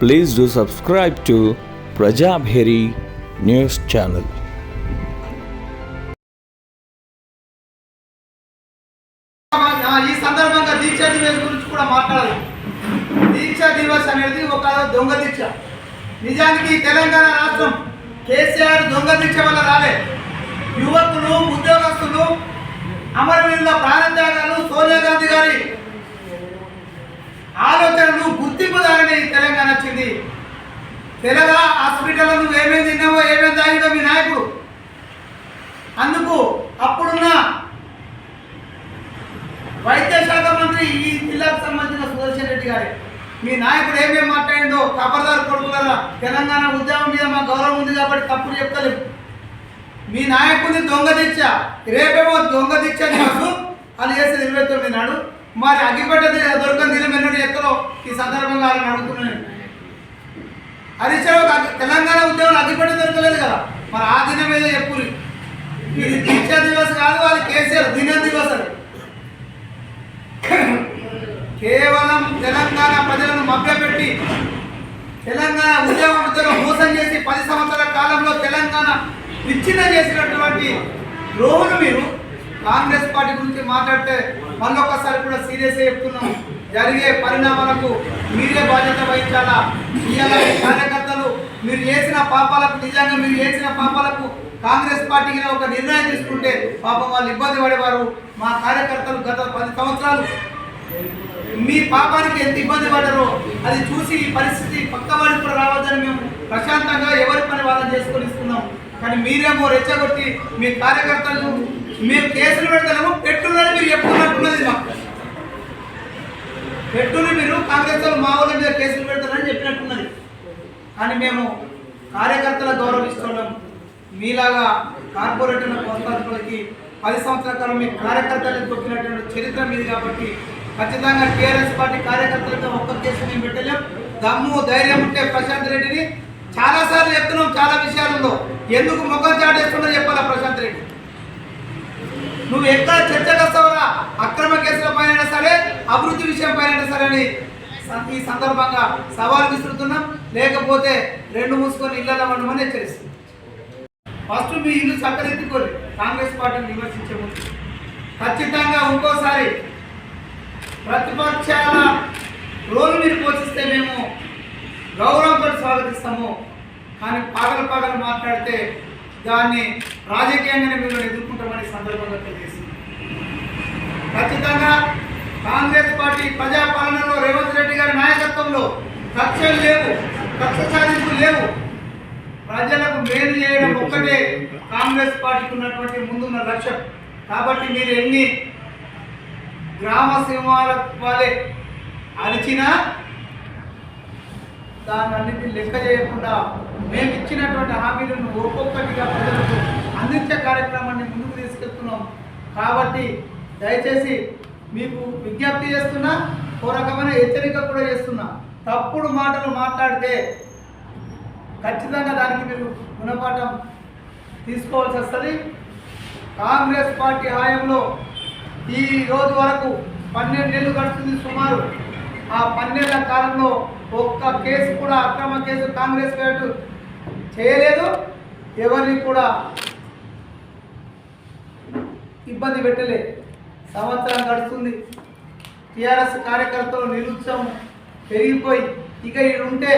Please do subscribe to Prajabheri News Channel. ఆ, ఈ సందర్భంగా దీక్షా దివస్ గురించి కూడా మాట్లాడాలి. దీక్షా దివస్ అనేది ఒక దొంగ దీక్ష. నిజానికి తెలంగాణ రాష్ట్రం కేసీఆర్ దొంగ దీక్ష వల్ల రాలే. యువకులు ఉద్యోగస్తులు అమరవీరుల ప్రాణత్యాగాలు సోనియా గాంధీ గారి ఆలోచనలు తెలంగాణ వచ్చింది. తెలంగాణ హాస్పిటల్లో నువ్వు ఏమేమి తిన్నావో ఏమేమి తాగిందో మీ నాయకుడు. అందుకు అప్పుడున్న వైద్య శాఖ మంత్రి ఈ జిల్లాకు సంబంధించిన సుదర్శన్ రెడ్డి గారే మీ నాయకుడు ఏమేమి మాట్లాడిందో కబర్దారు కొడుకులరా తెలంగాణ ఉద్యమం మీద మా గౌరవం ఉంది కాబట్టి తప్పుడు చెప్తలేదు మీ నాయకుడిని దొంగ దీక్ష రేపేమో దొంగ దీక్ష అని అది చేసేది ఇరవై తొమ్మిది నాడు. మరి అగ్గిపెట్ట దొరకని దినం ఎన్నడూ ఎక్కడో ఈ సందర్భంగా ఆయన అడుగుతున్నాను హరీష్ తెలంగాణ ఉద్యోగం అగ్గిపెట్ట దొరకలేదు కదా? మరి ఆ దినం ఏదో చెప్పురి. ఇది దీక్ష దివస్ కాదు వాళ్ళు కేసీఆర్ దిన దివస్ అది. కేవలం తెలంగాణ ప్రజలను మభ్యపెట్టి తెలంగాణ ఉద్యోగం మోసం చేసి పది సంవత్సరాల కాలంలో తెలంగాణ విచ్ఛిన్నం చేసినటువంటి ద్రోహులు మీరు కాంగ్రెస్ పార్టీ గురించి మాట్లాడితే మళ్ళొకసారి కూడా సీరియస్ చెప్తున్నాం. జరిగే పరిణామాలకు మీరే బాధ్యత వహించాలా? ఇవాళ కార్యకర్తలు మీరు చేసిన పాపాలకు నిజంగా మీరు చేసిన పాపాలకు కాంగ్రెస్ పార్టీకి ఒక నిర్ణయం తీసుకుంటే పాపం వాళ్ళు ఇబ్బంది పడేవారు. మా కార్యకర్తలు గత పది సంవత్సరాలు మీ పాపానికి ఎంత ఇబ్బంది పడ్డారో అది చూసి ఈ పరిస్థితి పక్కవాడికి కూడా రావద్దని మేము ప్రశాంతంగా ఎవరి పని వాళ్ళని చేసుకొని ఇస్తున్నాం. కానీ మీరేమో రెచ్చగొట్టి మీ కార్యకర్తలు మేము కేసులు పెడతాము పెట్టున్నది మీరు చెప్తున్నట్టున్నది మాకు. పెట్టుని మీరు కాంగ్రెస్ వాళ్ళు మా వాళ్ళ మీద కేసులు పెడతారని చెప్పినట్టున్నది. కానీ మేము కార్యకర్తల గౌరవిస్తున్నాం. మీలాగా కార్పొరేటర్ కోస్తాదులకి పది సంవత్సరాల కాలం మీ కార్యకర్తలకు దొక్కినటువంటి చరిత్ర మీది కాబట్టి ఖచ్చితంగా టీఆర్ఎస్ పార్టీ కార్యకర్తలతో ఒక్క కేసు మేము పెట్టలేం. దమ్ము ధైర్యం ఉంటే ప్రశాంత్ రెడ్డిని చాలాసార్లు చెప్తున్నాం చాలా విషయాలలో. ఎందుకు ముఖం చాటేస్తున్నా చెప్పాలా ప్రశాంత్ రెడ్డి? నువ్వు ఎక్కడ చర్చకు వస్తావురా అక్రమ కేసుల పైన సరే అభివృద్ధి విషయం పైన సరే అని ఈ సందర్భంగా సవాల్ విసురుతున్నాం. లేకపోతే రెండు మూసుకొని ఇళ్ళ ఉండమని ఫస్ట్ మీ ఇల్లు చక్కదిద్దుకోండి కాంగ్రెస్ పార్టీని విమర్శించే ముందు ఖచ్చితంగా ఇంకోసారి ప్రతిపక్షాల రోలు మీరు పోషిస్తే మేము గౌరవంతో స్వాగతిస్తాము. కానీ పాగలు పాగలు మాట్లాడితే దాన్ని రాజకీయంగానే మేము ఎదుర్కొంటామని సందర్భంగా తెలియజేసింది. ఖచ్చితంగా కాంగ్రెస్ పార్టీ ప్రజాపాలనలో రేవంత్ రెడ్డి గారి నాయకత్వంలో కక్షలు లేవు కక్ష సాధింపులు లేవు. ప్రజలకు మేలు చేయడం ఒక్కటే కాంగ్రెస్ పార్టీకి ఉన్నటువంటి ముందున్న లక్ష్యం. కాబట్టి మీరు ఎన్ని గ్రామ సింహాల వాళ్ళే అరిచినా దాన్ని అన్నింటినీ లెక్క చేయకుండా మేము ఇచ్చినటువంటి హామీలను ఒక్కొక్కటిగా ప్రజలకు అందించే కార్యక్రమాన్ని ముందుకు తీసుకెళ్తున్నాం. కాబట్టి దయచేసి మీకు విజ్ఞప్తి చేస్తున్నా ఓ రకమైన హెచ్చరిక కూడా చేస్తున్నా. తప్పుడు మాటలు మాట్లాడితే ఖచ్చితంగా దానికి మీరు గుణపాఠం తీసుకోవాల్సి వస్తుంది. కాంగ్రెస్ పార్టీ హయాంలో ఈ రోజు వరకు పన్నెండు నెలలు గడుస్తుంది సుమారు. ఆ పన్నెండ కాలంలో ఒక్క కేసు కూడా అక్రమ కేసు కాంగ్రెస్ పార్టీ చేయలేదు. ఎవరిని కూడా ఇబ్బంది పెట్టలేదు సంవత్సరం గడుస్తుంది. టీఆర్ఎస్ కార్యకర్తలు నిరుత్సాహం పెరిగిపోయి ఇక ఇక్కడ ఉంటే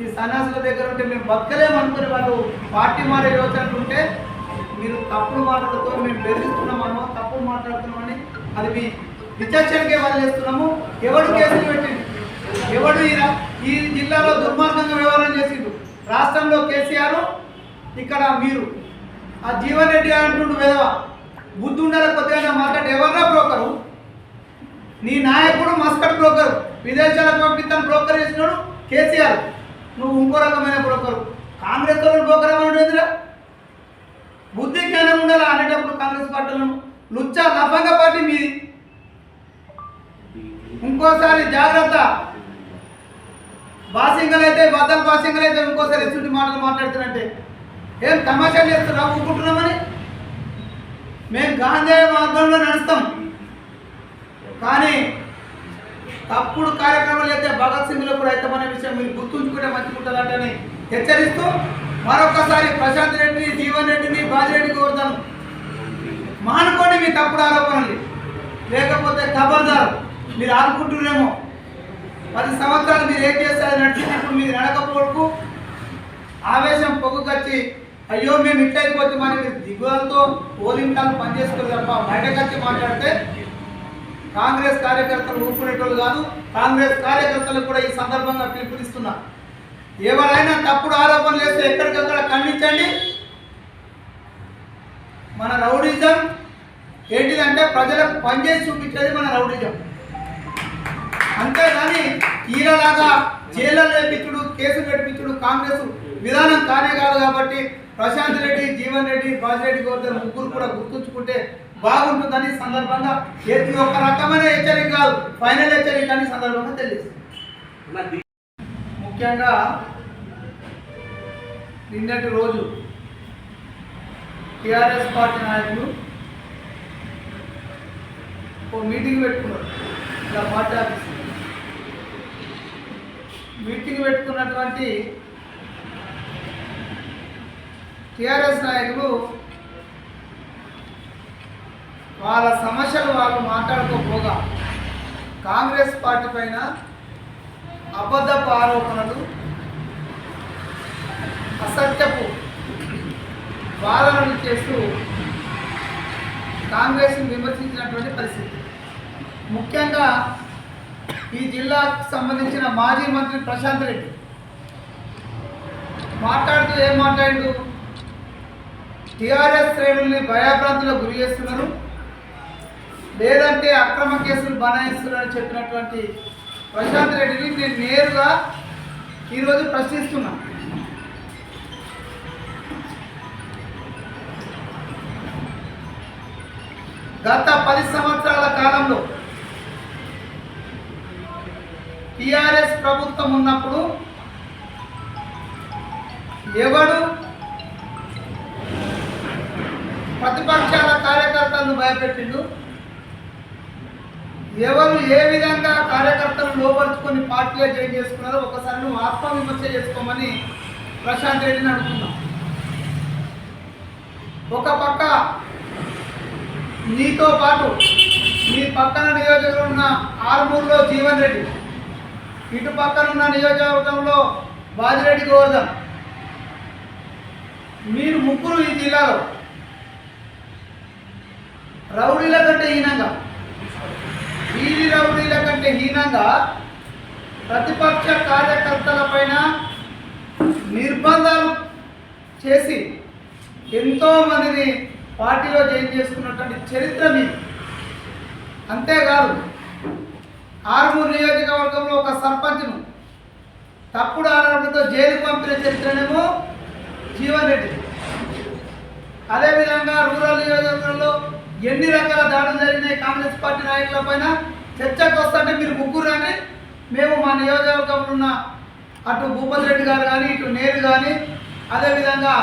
ఈ సన్యాసుల దగ్గర ఉంటే మేము బతకలేమనుకునే వాళ్ళు పార్టీ మారే యోచనలు ఉంటే మీరు తప్పుడు మాటలతో మేము బెదిరిస్తున్నామనో తప్పుడు మాట్లాడుతున్నామని అది మీ విచక్షణకే వదిలేస్తున్నాము. ఎవడు కేసులు పెట్టిండు? ఎవడు ఈ ఈ జిల్లాలో దుర్మార్గంగా వ్యవహారం చేసిండు? రాష్ట్రంలో కేసీఆర్ ఇక్కడ మీరు. ఆ జీవన్ రెడ్డి అంటుండు విధవ బుద్ధి ఉండాల కొద్దిగా మాట్లాడి ఎవరన్నా బ్రోకరు? నీ నాయకుడు మస్కట్ బ్రోకర్. విదేశాలకు పంపిస్తాను బ్రోకర్ చేసినాడు కేసీఆర్. నువ్వు ఇంకో రకమైన బ్రోకరు. కాంగ్రెస్ వాళ్ళు బ్రోకర్ ఏమన్నా బుద్ధి జ్ఞానం ఉండాలి అనేటప్పుడు కాంగ్రెస్ పార్టీలను? లుచ్చా లఫంగా పార్టీ మీది. ఇంకోసారి జాగ్రత్త. బాసింగలు అయితే బద్దలు బాసింగల్ అయితే ఇంకోసారి ఎటువంటి మాటలు మాట్లాడుతున్నట్టే. ఏం తమాషా చేస్తున్నా ఒప్పుకుంటున్నామని మేము గాంధీ మార్గంలో నడుస్తాం. కానీ తప్పుడు కార్యక్రమాలు అయితే భగత్ సింగ్లో కూడా అవుతామనే మన విషయం మీరు గుర్తుంచుకుంటే మంచిగుంటుందంటని హెచ్చరిస్తూ మరొకసారి ప్రశాంత్ రెడ్డిని జీవన్ రెడ్డిని బాజిరెడ్డి కోరుతాను. మానుకోండి మీ తప్పుడు ఆరోపణలు లేకపోతే ఖబర్దారు మీరు ఆడుకుంటున్నారేమో పది సంవత్సరాలు మీరు ఏం చేస్తారు నడిచినప్పుడు మీరు నడకపోవడకు ఆవేశం పొగ్గుకొచ్చి అయ్యో మేము ఇట్లా అయిపోతే మనకి దిగువలతో పోలింటాలు పనిచేస్తారు తప్ప బయటకు వచ్చి మాట్లాడితే కాంగ్రెస్ కార్యకర్తలు ఊపుకునేటోళ్ళు కాదు. కాంగ్రెస్ కార్యకర్తలు కూడా ఈ సందర్భంగా పిలుపునిస్తున్నా. ఎవరైనా తప్పుడు ఆరోపణలు చేస్తే ఎక్కడికక్కడ ఖండించండి. మన రౌడిజం ఏంటిదంటే ప్రజలకు పనిచేసి చూపించేది మన రౌడిజం. అంతేగాని ఈయనలాగా జైల్లో లేపించుడు కేసు పెట్టించుడు కాంగ్రెస్ విధానం కానే కాదు కాబట్టి ప్రశాంత్ రెడ్డి జీవన్ రెడ్డి బాజిరెడ్డి గోవర్ధన్ ముగ్గురు కూడా గుర్తుంచుకుంటే బాగుంటుందని సందర్భంగా ఏది ఒక రకమైన హెచ్చరిక కాదు ఫైనల్ హెచ్చరిక అని సందర్భంగా తెలియజేస్తుంది. ముఖ్యంగా నిన్నటి రోజు టిఆర్ఎస్ పార్టీ నాయకులు ఓ మీటింగ్ పెట్టుకున్నారు. ఇలా పార్టీ ఆఫీస్ మీటింగ్ పెట్టుకున్నటువంటి టిఆర్ఎస్ నాయకులు వాళ్ళ సమస్యలు వాళ్ళు మాట్లాడుకోపోగా కాంగ్రెస్ పార్టీ పైన అబద్ధపు ఆరోపణలు అసత్యపు వాదనలు చేస్తూ కాంగ్రెస్ని విమర్శించినటువంటి పరిస్థితి. ముఖ్యంగా ఈ జిల్లాకు సంబంధించిన మాజీ మంత్రి ప్రశాంత్ రెడ్డి. మాట్లాడుతూ ఏం మాట్లాడు టీఆర్ఎస్ శ్రేణుల్ని భయాభ్రాంతులకు గురి చేస్తున్నారు. లేదంటే అక్రమ కేసులు బనాయిస్తున్నారని చెప్పినటువంటి ప్రశాంత్ రెడ్డిని నేను నేరుగా ఈరోజు ప్రశ్నిస్తున్నా. గత పది సంవత్సరాల కాలంలో టిఆర్ఎస్ ప్రభుత్వం ఉన్నప్పుడు ఎవడు ప్రతిపక్షాల కార్యకర్తలను భయపెట్టిండు? ఎవరు ఏ విధంగా కార్యకర్తలను లోపరుచుకొని పార్టీలో జాయిన్ చేసుకున్నారో ఒకసారి నువ్వు ఆత్మవిమర్శ చేసుకోమని ప్రశాంత్ రెడ్డిని అడుగుతున్నాం. ఒక పక్క నీతో పాటు నీ పక్కన నియోజకవర్గంలో ఉన్న ఆర్మూర్లో జీవన్ రెడ్డి ఇటు పక్కన ఉన్న నియోజకవర్గంలో బాజిరెడ్డి గోవర్ధన్. మీరు ముగ్గురు ఈ జిల్లాలో రౌడీల కంటే హీనంగా వీధి రౌడీల కంటే హీనంగా ప్రతిపక్ష కార్యకర్తల పైన నిర్బంధాలు చేసి ఎంతోమందిని పార్టీలో జాయిన్ చేసుకున్నటువంటి చరిత్ర మీది. అంతేకాదు ఆరుమూరు నియోజకవర్గంలో ఒక సర్పంచ్ను తప్పుడు ఆరోపణతో జైలుకు పంపిన చరిత్రనేమో జీవన్ రెడ్డి. అదేవిధంగా రూరల్ నియోజకవర్గంలో ఎన్ని రకాల దాడులు జరిగినాయి కాంగ్రెస్ పార్టీ నాయకుల పైన? చర్చకు వస్తుంటే మీరు ముగ్గురాని మేము మా నియోజకవర్గంలో ఉన్న అటు భూపతి రెడ్డి గారు కానీ ఇటు నేరు కానీ అదేవిధంగా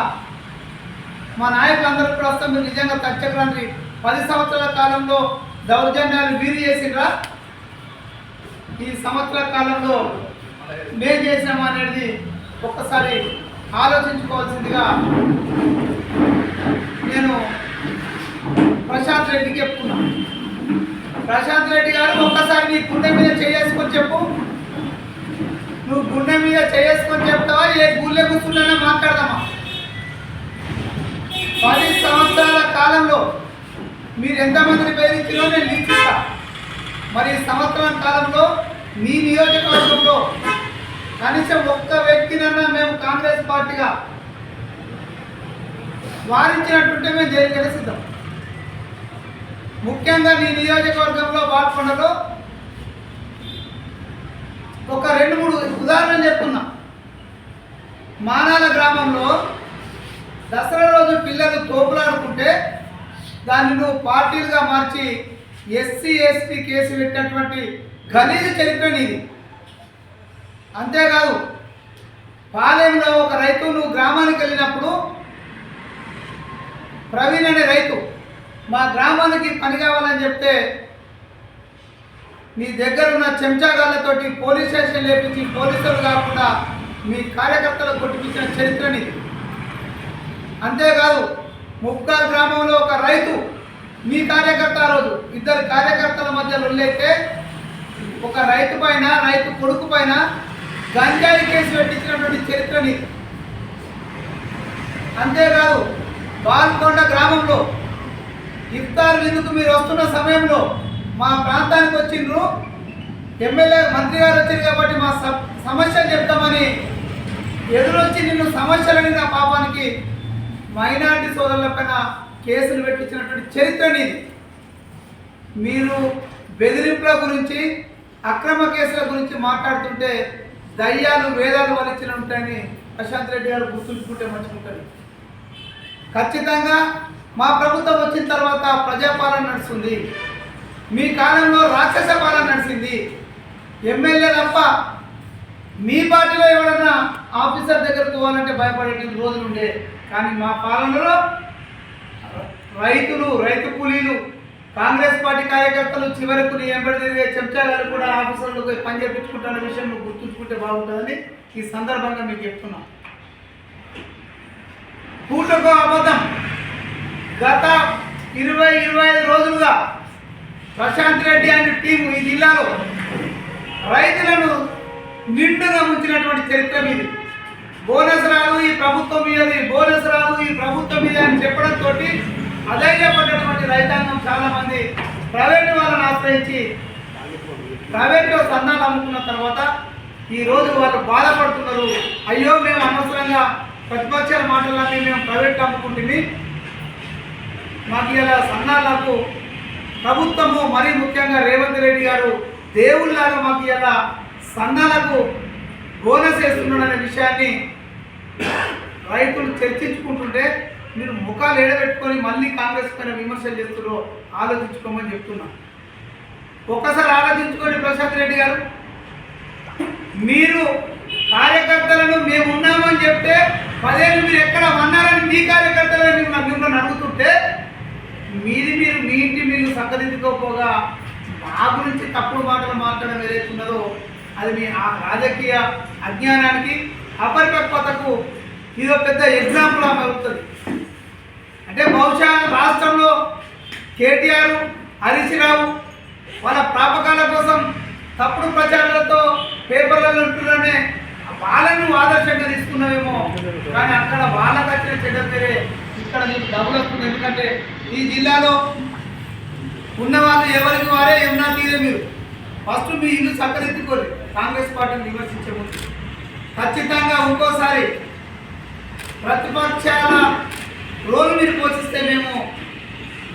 మా నాయకులందరూ కూడా వస్తాం మీరు నిజంగా రండి పది సంవత్సరాల కాలంలో దౌర్జన్యాలు వీరు చేసిండ్రా? ఈ సంవత్సరాల కాలంలో మేం చేసినాం అనేది ఒక్కసారి ఆలోచించుకోవాల్సిందిగా నేను ప్రశాంత్ రెడ్డికి చెప్తున్నా ప్రశాంత్ రెడ్డి గారు ఒక్కసారి నీ గుండె మీద చేసుకొని చెప్పు. నువ్వు గుండె మీద చేసుకొని చెప్తావా? ఏ గుళ్ళె కూర్చున్నా మాట్లాడదామా? పది సంవత్సరాల కాలంలో మీరు ఎంతమందిని వేధించినో నేను లిఖిస్తా మరి సంవత్సరం కాలంలో మీ నియోజకవర్గంలో కనీసం ఒక్క వ్యక్తినన్నా మేము కాంగ్రెస్ పార్టీగా వారించినట్టుంటే మేము జైలుకి సిద్ధం ముఖ్యంగా నీ నియోజకవర్గంలో బాల్కొండలో ఒక రెండు మూడు ఉదాహరణ చెప్తున్నా. మానాల గ్రామంలో దసరా రోజు పిల్లలు తోపులాడుకుంటే దాన్ని నువ్వు పార్టీలుగా మార్చి ఎస్సీ ఎస్టీ కేసు పెట్టినటువంటి గలీజు చరిత్ర నీది. అంతేకాదు పాలెంలో ఒక రైతు నువ్వు గ్రామానికి వెళ్ళినప్పుడు ప్రవీణ్ అనే రైతు మా గ్రామానికి పని కావాలని చెప్తే మీ దగ్గర ఉన్న చెంచాగాళ్ళతోటి పోలీస్ స్టేషన్ లేపించి పోలీసులు కాకుండా మీ కార్యకర్తలు కొట్టిపించిన చరిత్రని అంతేకాదు ముక్కాల్ గ్రామంలో ఒక రైతు మీ కార్యకర్త ఆ రోజు ఇద్దరు కార్యకర్తల మధ్య లొల్లైతే ఒక రైతు పైన రైతు కొడుకు పైన గంజాయి కేసు పెట్టించినటువంటి చరిత్రని అంతేకాదు బాల్కొండ గ్రామంలో ఇఫ్తార్ విందుకు మీరు వస్తున్న సమయంలో మా ప్రాంతానికి వచ్చిండ్రు. ఎమ్మెల్యే మంత్రి గారు వచ్చారు కాబట్టి మా స- సమస్యలు చెప్తామని ఎదురొచ్చి నిన్ను సమస్యలని నా పాపానికి మైనార్టీ సోదరుల పైన కేసులు పెట్టించినటువంటి చరిత్ర నీది మీరు బెదిరింపుల గురించి అక్రమ కేసుల గురించి మాట్లాడుతుంటే దయ్యాలు వేదాలు వలించిన ఉంటాయని ప్రశాంత్ రెడ్డి గారు గుర్తుంచుకుంటే మంచుకుంటారు ఖచ్చితంగా మా ప్రభుత్వం వచ్చిన తర్వాత ప్రజాపాలన నడుస్తుంది. మీ కాలంలో రాక్షస పాలన నడిచింది. ఎమ్మెల్యే తప్ప మీ పార్టీలో ఎవడన్నా ఆఫీసర్ దగ్గరకు పోవాలంటే భయపడే రోజులు ఉండే కానీ మా పాలనలో రైతులు రైతు కూలీలు కాంగ్రెస్ పార్టీ కార్యకర్తలు చివరకు నీ ఎంబడి తిరిగే కూడా ఆఫీసర్లకు పని చేపించుకుంటున్న విషయం నువ్వు గుర్తుంచుకుంటే బాగుంటుందని ఈ సందర్భంగా మీకు చెప్తున్నాం. పూటకు అబద్ధం. గత ఇరవై ఇరవై ఐదు రోజులుగా ప్రశాంత్ రెడ్డి అనే టీం ఈ జిల్లాలో రైతులను నిండుగా ఉంచినటువంటి చరిత్ర మీది. బోనస్ రాదు ఈ ప్రభుత్వం మీదది బోనస్ రాదు ఈ ప్రభుత్వం మీద అని చెప్పడంతో అధైర్యపడినటువంటి రైతాంగం చాలా మంది ప్రైవేట్ వాళ్ళని ఆశ్రయించి ప్రైవేట్లో సందాలు అమ్ముకున్న తర్వాత ఈ రోజు వాళ్ళు బాధపడుతున్నారు. అయ్యో మేము అనవసరంగా ప్రతిపక్షాల మాటలన్నీ మేము ప్రైవేట్ అమ్ముకుంటుంది మాకు ఇలా సన్నాలకు ప్రభుత్వము మరీ ముఖ్యంగా రేవంత్ రెడ్డి గారు దేవుళ్ళలాగా మాకు ఇలా సన్నాలకు బోనస్ వేస్తున్నాడనే విషయాన్ని రైతులు చర్చించుకుంటుంటే మీరు ముఖాలు ఎడబెట్టుకొని మళ్ళీ కాంగ్రెస్ పైన విమర్శలు చేస్తున్నారో ఆలోచించుకోమని చెప్తున్నా. ఒక్కసారి ఆలోచించుకోండి ప్రశాంత్ రెడ్డి గారు. మీరు కార్యకర్తలను మేము ఉన్నామని చెప్తే పదేళ్ళు మీరు ఎక్కడ ఉన్నారని మీ కార్యకర్తలను మిమ్మల్ని అడుగుతుంటే మీది మీరు మీ ఇంటి మీరు సక్కదిద్దుకోపోగా మా గురించి తప్పుడు మాటలు మాట్లాడడం ఏదైతే ఉన్నదో అది మీ ఆ రాజకీయ అజ్ఞానానికి అపరిపక్వతకు ఇదో పెద్ద ఎగ్జాంపుల్ ఆమె అవుతుంది. అంటే బహుశా రాష్ట్రంలో కేటీఆర్ హరీష్ రావు వాళ్ళ ప్రాపకాల కోసం తప్పుడు ప్రచారాలతో పేపర్లలో ఉంటున్నానే వాళ్ళను ఆదర్శంగా తీసుకున్నావేమో. కానీ అక్కడ వాళ్ళకి వచ్చిన చెడ్డ పేరే ఇక్కడ నీకు డబ్బులు వస్తుంది ఎందుకంటే ఈ జిల్లాలో ఉన్న వాళ్ళు ఎవరికి వారే ఏమన్నా తీరే మీరు. ఫస్ట్ మీ ఇల్లు చక్కదిద్దుకోరు కాంగ్రెస్ పార్టీని విమర్శించే ముందు. ఖచ్చితంగా ఇంకోసారి ప్రతిపక్షాల రోల్ మీరు పోషిస్తే మేము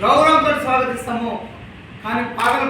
గౌరవంతో స్వాగతిస్తాము. కానీ పాగల